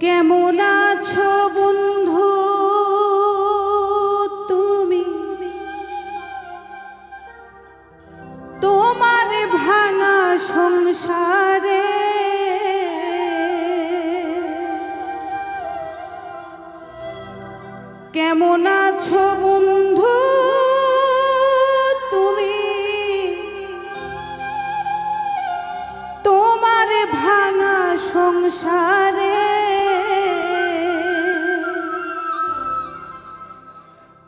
কেমন আছো বন্ধু? তুমি? তোমার ভাঙা সংসারে কেমন আছো বন্ধু? তুমি? তোমার ভাঙা সংসারে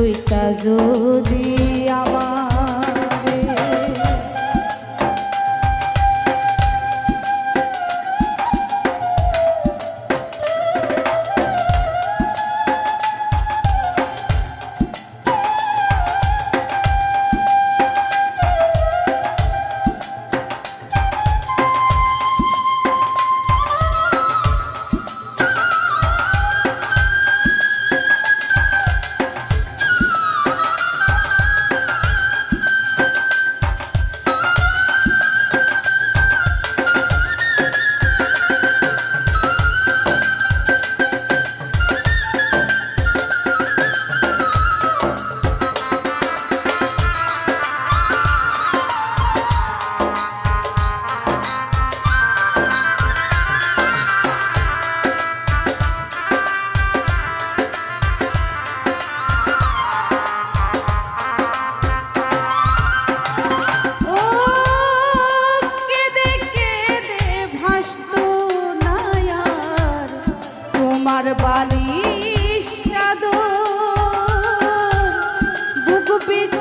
দুইটা যদি আমার stupid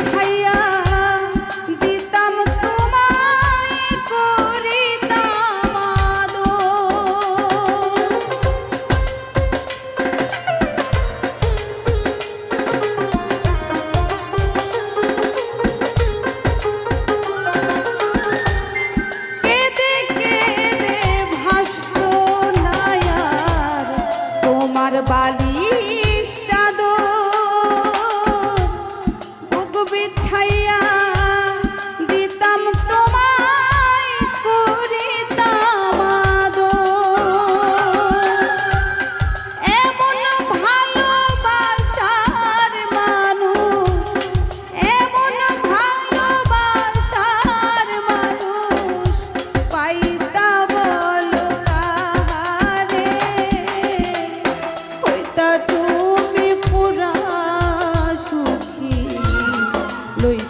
Luis.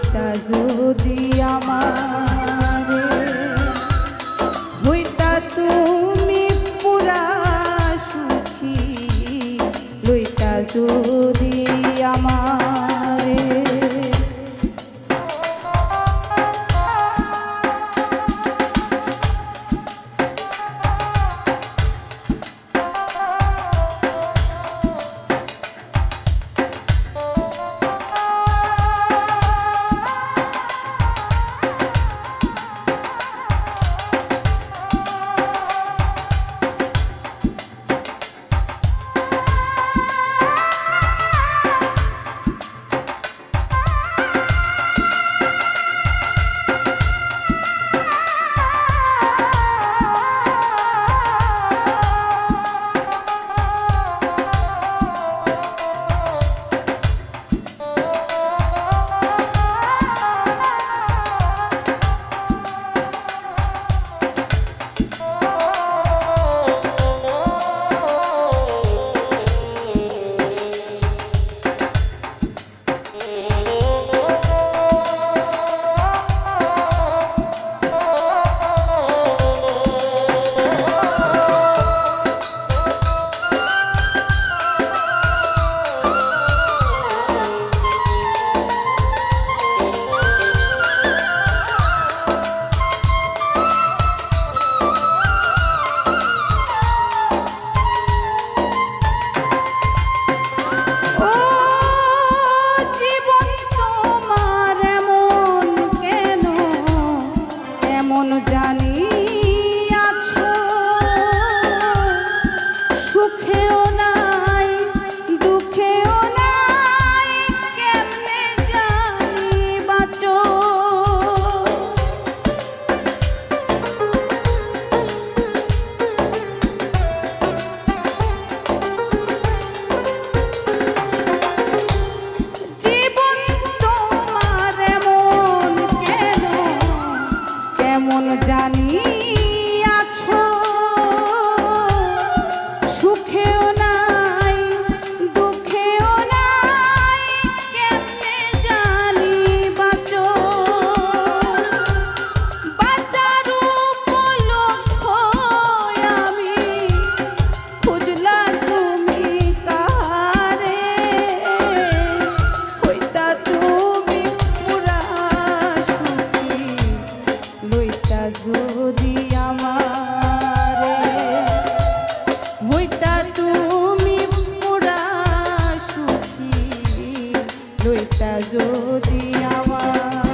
লইতা যদি আমার